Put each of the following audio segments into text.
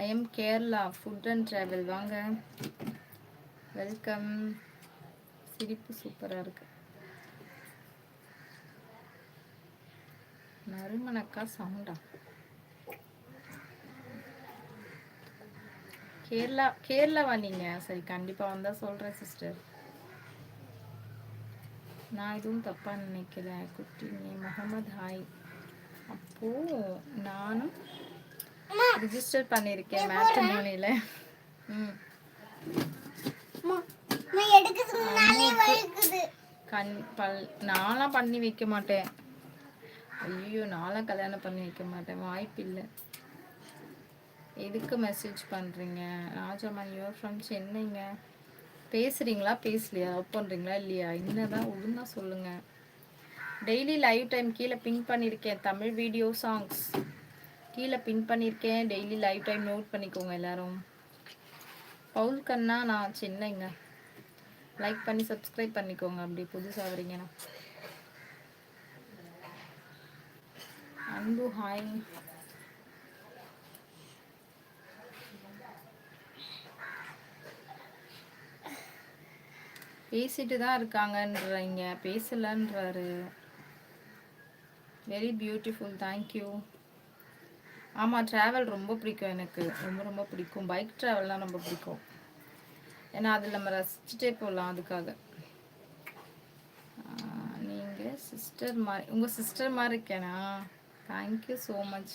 I am Kerala food and travel வாங்க. Welcome சிரிப்பு சூப்பராக இருக்கு. நறுமணக்கா சவுண்டா? கேரளா கேரளாவா நீங்கள் சரி கண்டிப்பாக வந்தால் சொல்கிறேன் சிஸ்டர் நான் எதுவும் தப்பாக நினைக்கல குட்டி. முகமது ஹாய். அப்போ நானும் ரிஜிஸ்டர் பண்ணியிருக்கேன் மேட்ரிமோனியில் ம். கண் பல் நான்லாம் பண்ணி வைக்க மாட்டேன். ஐயோ நான்லாம் கல்யாணம் பண்ணி வைக்க மாட்டேன். வாய்ப்பு இல்லை எதுக்கு மெசேஜ் பண்ணுறீங்க ராஜாமன் யூஆர் ஃப்ரம் சென்னைங்க. பேசுகிறீங்களா பேசலையா? லவ் பண்ணுறீங்களா இல்லையா? என்னதான் ஒழுங்கா சொல்லுங்கள் டெய்லி லைவ் டைம் கீழே பின் பண்ணியிருக்கேன் தமிழ் வீடியோ சாங்ஸ் கீழே பின் பண்ணியிருக்கேன் டெய்லி லைஃப் டைம் நோட் பண்ணிக்கோங்க எல்லாரும். பவுல் கண்ணா நான் சென்னைங்க. லைக் பண்ணி சப்ஸ்கிரைப் பண்ணிக்கோங்க. அப்படி புதுசாக வரீங்கன்னா அன்பு ஹாய் பேசிட்டு தான் இருக்காங்கன்றீங்க. பேசலன்றாரு. வெரி பியூட்டிஃபுல் தேங்க்யூ ஆமாம் ட்ராவல் ரொம்ப பிடிக்கும் எனக்கு. ரொம்ப ரொம்ப பிடிக்கும். பைக் ட்ராவல்லாம் ரொம்ப பிடிக்கும். ஏன்னா அதில் நம்ம ரசிச்சுட்டே போகலாம் அதுக்காக. நீங்கள் சிஸ்டர் மாதிரி உங்கள் சிஸ்டர் மாதிரி இருக்கேனா? தேங்க்யூ ஸோ மச்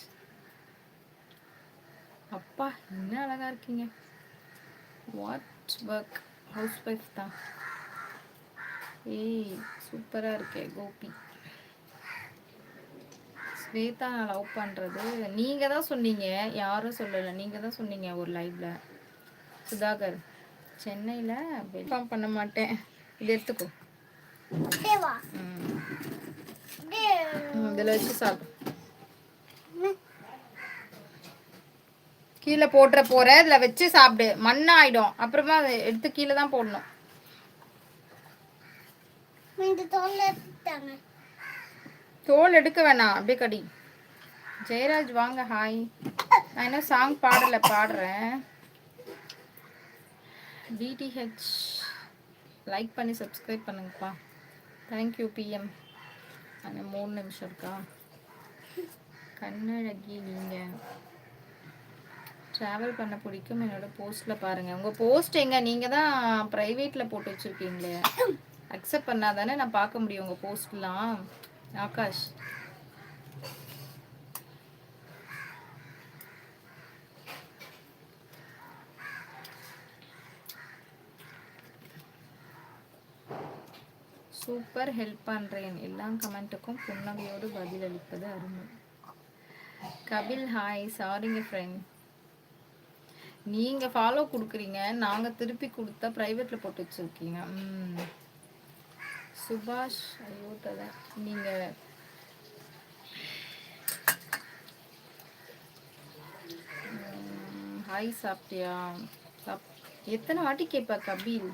அப்பா என்ன அழகாக இருக்கீங்க. வாட் ஒர்க் ஹவுஸ் ஒய்ஃப் தான். ஏய் சூப்பராக இருக்கே கோபி. ஸ்வேதா நான் லவ் பண்ணுறது நீங்கள் தான் சொன்னீங்க. யாரும் சொல்லலை. நீங்கள் தான் சொன்னீங்க ஒரு லைவ்ல சுதாகர் சென்னையில் வெல்ஃபார்ம் பண்ண மாட்டேன். இது எடுத்துக்கோ. இதில் வச்சு சாப்பிடு. கீழே போட்டுற போற இதில் வச்சு சாப்பிடு. மண்ணாயிடும் அப்புறமா அதை எடுத்து கீழே தான் போடணும். தோல் எடுக்க வேணாம். அப்படியே கடி. ஜெயராஜ் வாங்க ஹாய் நான் என்ன சாங் பாடல பாடுறேன். டிடிஹெச் லைக் பண்ணி சப்ஸ்கிரைப் பண்ணுங்கப்பா. தேங்க்யூ பிஎம் அந்த மூணு நிமிஷம் இருக்கா? கண்ணழகி நீங்கள் ட்ராவல் பண்ண பிடிக்கும். என்னோட போஸ்ட்டில் பாருங்கள் உங்கள் போஸ்ட் எங்க? நீங்கள் தான் ப்ரைவேட்டில் போட்டு வச்சுருக்கீங்களே. அக்செப்ட் பண்ணால் தானே நான் பார்க்க முடியும் உங்கள் போஸ்ட்லாம் ஆகாஷ் சூப்பர் ஹெல்ப் பண்ணுறேன் எல்லா கமெண்ட்டுக்கும் புன்னகையோடு பதிலளிப்பது அருமை. கபில் ஹாய் சாரிங்க ஃப்ரெண்ட் நீங்கள் ஃபாலோ கொடுக்குறீங்க. நாங்கள் திருப்பி கொடுத்தா ப்ரைவேட்டில் போட்டு வச்சுருக்கீங்க. ம் சுபாஷ் ஐயோ தலை நீங்கள் ஹாய் சாப்பிட்டியா சாப் எத்தனை வாட்டி கேட்பா கபில்?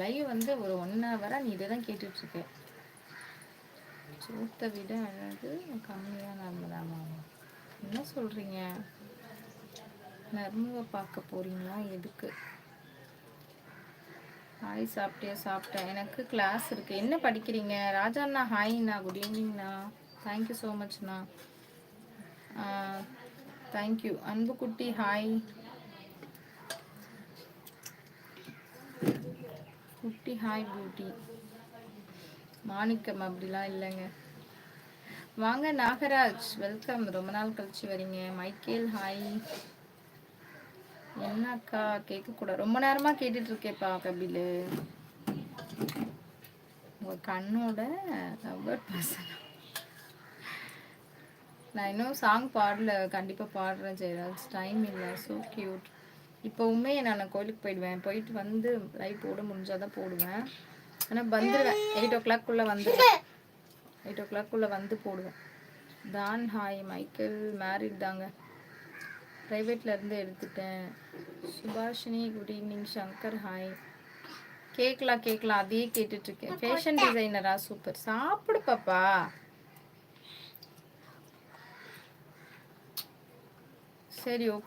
லைவ் வந்து ஒரு ஒன் ஹவராக நீ இதை தான் கேட்டுட்ருக்க சூத்தை விட அழகு கம்மியாக நர்மதாமா என்ன சொல்கிறீங்க நர்முவை பார்க்க போகிறீங்களா எதுக்கு? ஹாய் சாப்பிட்டியா? சாப்பிட்டேன். எனக்கு கிளாஸ் இருக்குது என்ன படிக்கிறீங்க? ராஜாண்ணா ஹாய்ண்ணா குட் ஈவினிங்ண்ணா தேங்க்யூ ஸோ மச்ண்ணா தேங்க்யூ அன்பு குட்டி ஹாய் குட்டி ஹாய் பியூட்டி மாணிக்கம் அப்படிலாம் இல்லைங்க. வாங்க நாகராஜ். வெல்கம் ரொம்ப நாள் கழிச்சு வரீங்க. மைக்கேல் ஹாய் என்னக்கா? கேட்கக்கூடாது. ரொம்ப நேரமாக கேட்டுட்டு இருக்கேப்பா கபில். உங்கள் கண்ணோட லவ்வர் பர்சன். நான் இன்னும் சாங் பாடல. கண்டிப்பாக பாடுறேன் ஜெயராஜ். டைம் இல்லை. ஸோ கியூட் இப்போவுமே நான் கோயிலுக்கு போயிடுவேன். போயிட்டு வந்து லைவ் போட முடிஞ்சால் தான் போடுவேன். ஆனால் வந்துடுவேன். எயிட் ஓ கிளாக் குள்ளே வந்துடுவேன் எயிட் ஓ கிளாக்குள்ளே வந்து போடுவேன். தான் ஹாய் மைக்கேல் மேரிட் தாங்க. ப்ரைவேட்டில் இருந்து எடுத்துட்டேன். Subhashini good evening Shankar hi கேட்கலாம் கேட்கலாம் அதையே கேட்டுட்ருக்கேன். ஃபேஷன் டிசைனரா சூப்பர் சாப்பிடு பாப்பா. சரி ஓகே